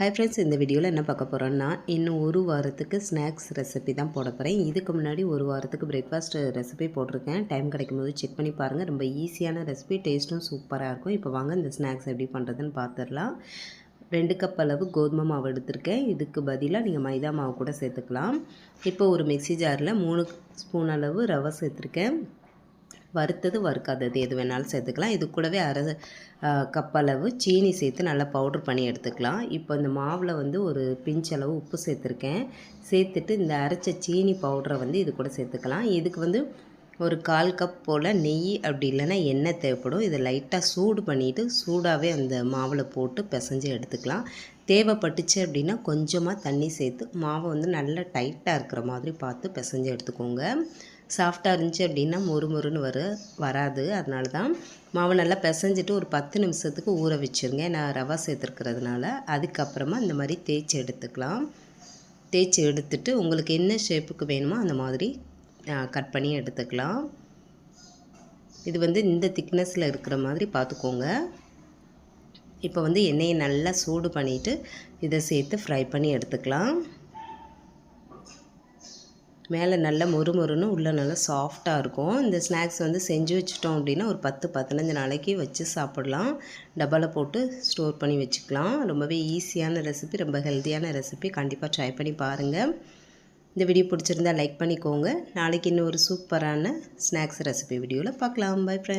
Hi friends இந்த வீடியோவில் என்ன பார்க்க போகிறோன்னா இன்னும் ஒரு வாரத்துக்கு ஸ்நாக்ஸ் ரெசிபி தான் போட போகிறேன் இதுக்கு முன்னாடி ஒரு வாரத்துக்கு பிரேக்ஃபாஸ்ட் ரெசிபி போட்டிருக்கேன். டைம் கிடைக்கும் போது செக் பண்ணி பாருங்கள் ரொம்ப ஈஸியான ரெசிபி டேஸ்ட்டும் சூப்பராக இருக்கும். இப்போ வாங்க இந்த ஸ்நாக்ஸ் எப்படி பண்ணுறதுன்னு பார்த்துடலாம் ரெண்டு கப் அளவு கோதுமை மாவு எடுத்திருக்கேன். இதுக்கு பதிலாக நீங்கள் மைதா மாவு கூட சேர்த்துக்கலாம். இப்போ ஒரு மிக்சி ஜாரில் மூணு ஸ்பூன் அளவு ரவை சேர்த்துருக்கேன். வறுத்தது வறுக்காதது எது வேணாலும் சேர்த்துக்கலாம். இது கூடவே அரை கப் அளவு சீனி சேர்த்து நல்லா பவுட்ரு பண்ணி எடுத்துக்கலாம். இப்போ இந்த மாவில் வந்து ஒரு பிஞ்சளவு உப்பு சேர்த்துருக்கேன். சேர்த்துட்டு இந்த அரைச்ச சீனி பவுடரை வந்து இது கூட சேர்த்துக்கலாம். இதுக்கு வந்து ஒரு கால் கப் போல் நெய் அப்படி இல்லைன்னா எண்ணெய் தேவைப்படும். இதை லைட்டாக சூடு பண்ணிவிட்டு சூடாகவே அந்த மாவில் போட்டு பிசைஞ்சு எடுத்துக்கலாம். தேவைப்பட்டுச்சு அப்படின்னா கொஞ்சமாக தண்ணி சேர்த்து மாவை வந்து நல்லா டைட்டாக இருக்கிற மாதிரி பார்த்து பிசைஞ்சு எடுத்துக்கோங்க. சாஃப்டாக இருந்துச்சு அப்படின்னா மொறு மொறுன்னு வர வராது. அதனால தான் மாவு நல்லா பிசைஞ்சிட்டு ஒரு பத்து நிமிஷத்துக்கு ஊற வச்சுருங்க. நான் ரவா சேர்த்துருக்கிறதுனால அதுக்கப்புறமா இந்த மாதிரி தேய்ச்சி எடுத்துக்கலாம். தேய்ச்சி எடுத்துட்டு உங்களுக்கு என்ன ஷேப்புக்கு வேணுமோ அந்த மாதிரி கட் பண்ணி எடுத்துக்கலாம். இது வந்து இந்த திக்னஸில் இருக்கிற மாதிரி பார்த்துக்கோங்க இப்போ வந்து எண்ணெயை நல்லா சூடு பண்ணிவிட்டு இதை சேர்த்து ஃப்ரை பண்ணி எடுத்துக்கலாம். மேலே நல்ல மொறு மொறுன்னு உள்ளே நல்லா சாஃப்டாக இருக்கும். இந்த ஸ்நாக்ஸ் வந்து செஞ்சு வச்சுட்டோம் அப்படின்னா ஒரு பத்து பதினஞ்சு நாளைக்கு வச்சு சாப்பிட்லாம். டப்பாவில் போட்டு ஸ்டோர் பண்ணி வச்சுக்கலாம். ரொம்பவே ஈஸியான ரெசிபி ரொம்ப ஹெல்த்தியான ரெசிபி கண்டிப்பாக ட்ரை பண்ணி பாருங்கள் இந்த வீடியோ பிடிச்சிருந்தா லைக் பண்ணிக்கோங்க. நாளைக்கு இன்னும் ஒரு சூப்பரான ஸ்நாக்ஸ் ரெசிபி வீடியோவில் பார்க்கலாம். By friend